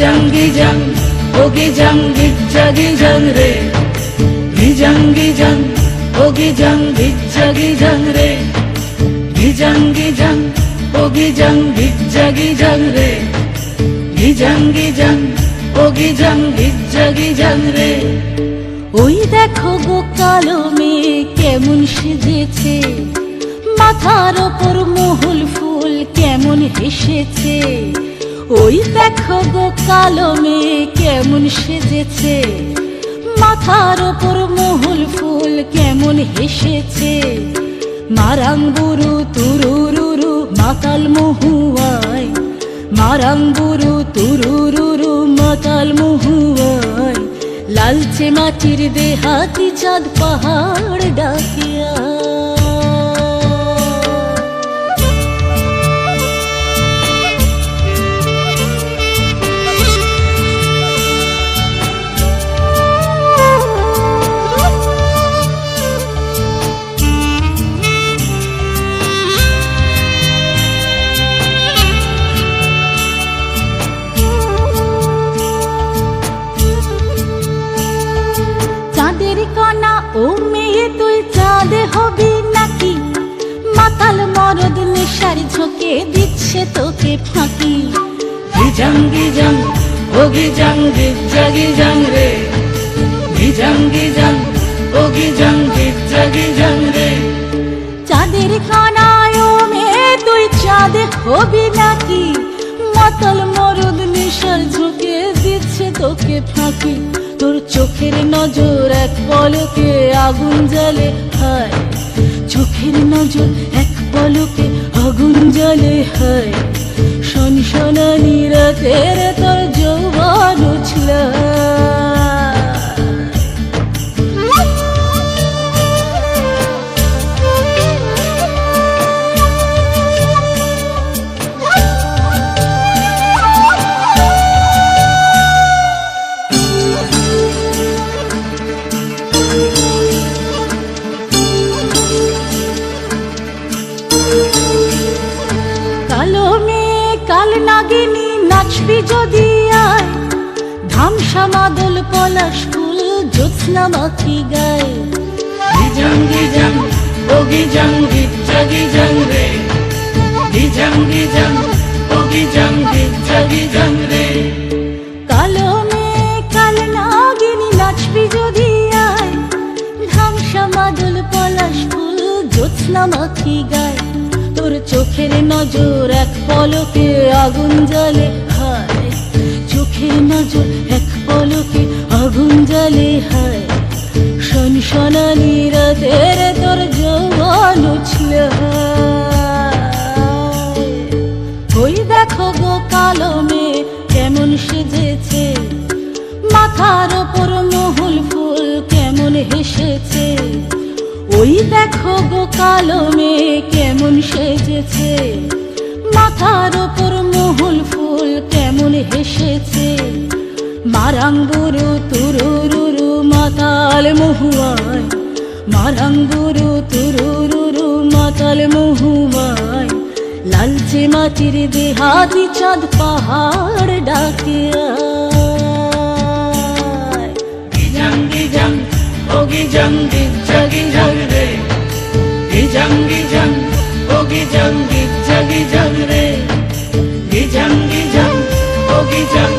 গিজাং গিজাং ও গিজাং গিজ্জা গিজাং রে। গিজাং গিজাং ও গিজাং গিজ্জা গিজাং রে। গিজাং গিজাং ও গিজাং গিজ্জা গিজাং রে। গিজাং গিজাং ও গিজাং গিজ্জা গিজাং রে। ওই দেখো গো কালো মেয়ে কেমন সেজেছে। মাথার ওপর মহুল ফুল কেমন হেসেছে। ওই দেখো গো কালো মেয়ে কেমন সেজেছে। মাথার ওপর মহুল ফুল কেমন হেসেছে। মারাঙ্গুরু তুরুরুরু মাতাল মহুয়ায়। মারাং বুরু তুরুরুরু মাতাল মহুয়ায়। লালচে মাটির দেহাতি চাঁদ পাহাড় ডাকিয়া ও মেয়ে, তুই চাঁদ হবি নাকি? মাতাল মরদ নেশার ঝোঁকে দিচ্ছে তোকে ফাঁকি। গিজাং গিজাং ও গিজাং গিজ্জা গিজাং রে গিজাং গিজাং ও গিজাং গিজ্জা গিজাং রে চাঁদের কণায় ও মেয়ে, তুই চাঁদ হবি নাকি? মাতাল মরদ নেশার ঝোঁকে দিচ্ছে তোকে ফাঁকি। তোর চোখের নজর এক পলকে আগুন জ্বলে, হয়। চোখের নজর এক পলকে আগুন জ্বলে, হায়। শনশনানি রাতের কাল নাগিনী নাচবি যদি আয়। ধামসা মাদল পলাশ ফুল জ্যোৎস্না মাখি গায়। গিজাং গিজাং ও গিজাং গিজ্জা গিজাং রে। গিজাং গিজাং ও গিজাং গিজ্জা গিজাং রে। কালো নাগিনী নাচবি যদি আয়। ধামসা মাদল পলাশ ফুল জ্যোৎস্না মাখি গায়। তোর চোখের নজর এক পলকে জ্বলে হায় চোখের নজর এক পলকে আগুন জ্বলে হায়। শন শনানি রাতের তোর জবান উছল ওই দেখো গো কালো মেয়ে কেমন সেজেছে, মাথার ওপর মহুল ফুল কেমন হেসেছে। ওই দেখো গো কালো মেয়ে কেমন সেজেছে, মাথার ওপর মহুল ফুল মনে হেসেছে, মারাঙ্গুরু তুরুরুরু মাতাল মহুয়ায়, মারাঙ্গুরু তুরুরুরু মাতাল মহুয়ায়, লালচে মাটির দেহাতি চাঁদ পাহাড় ডাকে জঙ্গি জঙ্গি ও গিজাং গিজা গিজাগ রে জঙ্গি জঙ্গি জঙ্গি গিজাং রে জঙ্গি গিজাং Elijah.